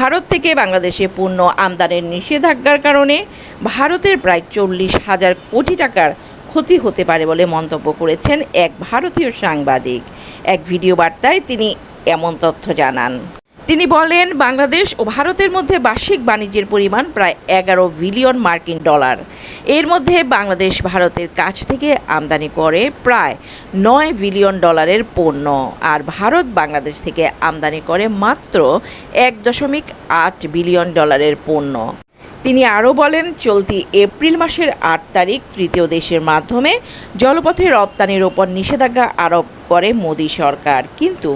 ভারত থেকে বাংলাদেশে পণ্য আমদানির নিষেধাজ্ঞার কারণে ভারতের প্রায় চল্লিশ হাজার কোটি টাকার ক্ষতি হতে পারে বলে মন্তব্য করেছেন এক ভারতীয় সাংবাদিক। এক ভিডিও বার্তায় তিনি এমন তথ্য জানান। তিনি বলেন, বাংলাদেশ ও ভারতের মধ্যে বার্ষিক বাণিজ্যের পরিমাণ প্রায় এগারো বিলিয়ন মার্কিন ডলার। এর মধ্যে বাংলাদেশ ভারতের কাছ থেকে আমদানি করে প্রায় নয় বিলিয়ন ডলারের পণ্য, আর ভারত বাংলাদেশ থেকে আমদানি করে মাত্র এক দশমিক আট বিলিয়ন ডলারের পণ্য। তিনি আরও বলেন, চলতি এপ্রিল মাসের আট তারিখ তৃতীয় দেশের মাধ্যমে জলপথে রপ্তানির ওপর নিষেধাজ্ঞা আরোপ করে মোদী সরকার। কিন্তু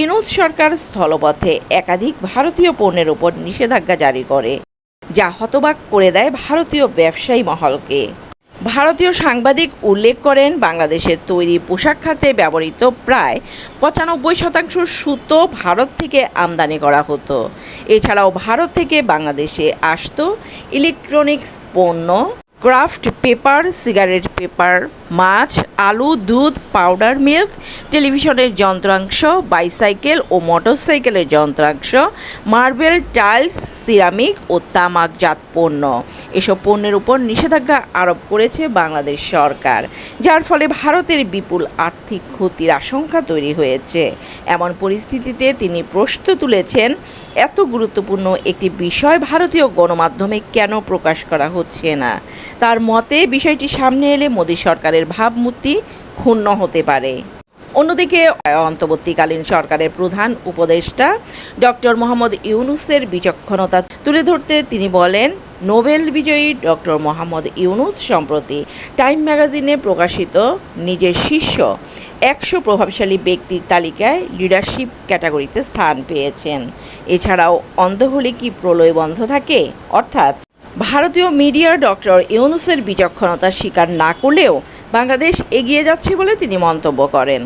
ইনুজ সরকার স্থলপথে একাধিক ভারতীয় পণ্যের ওপর নিষেধাজ্ঞা জারি করে, যা হতবাক করে দেয় ভারতীয় ব্যবসায়ী মহলকে। ভারতীয় সাংবাদিক উল্লেখ করেন, বাংলাদেশের তৈরি পোশাক খাতে ব্যবহৃত প্রায় পঁচানব্বই শতাংশ সুতো ভারত থেকে আমদানি করা হতো। এছাড়াও ভারত থেকে বাংলাদেশে আসত ইলেকট্রনিক্স পণ্য। ক্রাফট পেপার, সিগারেট পেপার, মাছ, আলু, দুধ, পাউডার মিল্ক, টেলিভিশনের যন্ত্রাংশ, বাইসাইকেল ও মোটরসাইকেলের যন্ত্রাংশ, মার্বেল টাইলস, সিরামিক ও তামাকজাত পণ্য। এসব পণ্যের উপর নিষেধাজ্ঞা আরোপ করেছে বাংলাদেশ সরকার, যার ফলে ভারতের বিপুল আর্থিক ক্ষতির আশঙ্কা তৈরি হয়েছে। এমন পরিস্থিতিতে তিনি প্রশ্ন তুলেছেন, এত গুরুত্বপূর্ণ একটি বিষয় ভারতীয় গণমাধ্যমে কেন প্রকাশ করা হচ্ছে না? তার মতে বিষয়টি সামনে এলে মোদী সরকারের ভাবমূর্তি ক্ষুণ্ণ হতে পারে। অন্যদিকে, অন্তর্বর্তীকালীন সরকারের প্রধান উপদেষ্টা ডক্টর মোহাম্মদ ইউনুসের বিচক্ষণতা তুলে ধরতে তিনি বলেন, নোবেল বিজয়ী ডক্টর মোহাম্মদ ইউনুস সম্প্রতি টাইম ম্যাগাজিনে প্রকাশিত নিজের শীর্ষ একশো প্রভাবশালী ব্যক্তির তালিকায় লিডারশিপ ক্যাটাগরিতে স্থান পেয়েছেন। এছাড়াও অন্ধ হলে কি প্রলয় বন্ধ থাকে? অর্থাৎ ভারতীয় মিডিয়া ডক্টর ইউনুসের বিচক্ষণতা স্বীকার না করলেও বাংলাদেশ এগিয়ে যাচ্ছে বলে তিনি মন্তব্য করেন।